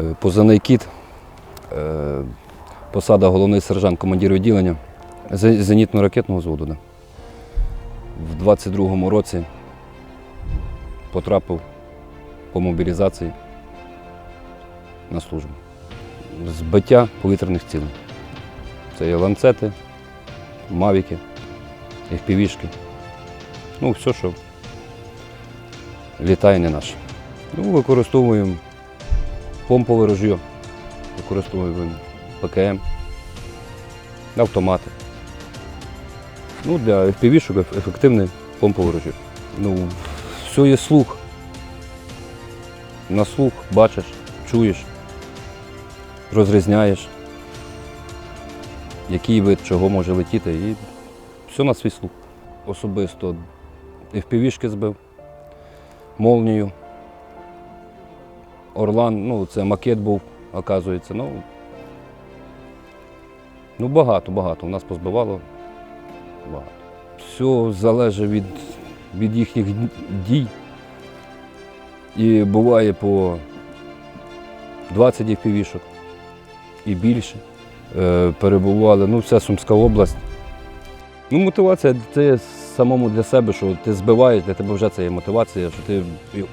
Е, Позивний кіт, е, посада головний сержант, командир відділення зенітно-ракетного взводу. Да. В 22-му році потрапив по мобілізації на службу. Збиття повітряних цілей. Це є ланцети, мавіки, FPV-шки. Ну, все, що літає не наше. Ну, використовуємо помпове ружьо, використовуємо ПКМ, автомати. Ну, для FPV-шок ефективне помпове ружьо. Ну, все є слух. На слух бачиш, чуєш, розрізняєш, який вид чого може летіти, і все на свій слух. Особисто FPV-шки збив, молнію. Орлан, ну це макет був, оказується. Ну, ну багато, багато. У нас позбивало багато. Все залежить від, від їхніх дій. І буває по 20 FPV-шок і більше. Е, перебували, ну, вся Сумська область. Ну, мотивація це самому для себе, що ти збиваєш, для тебе вже це є мотивація, що ти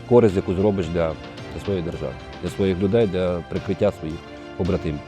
користь якусь робиш для, для своєї держави, для своїх людей, для прикриття своїх побратимів.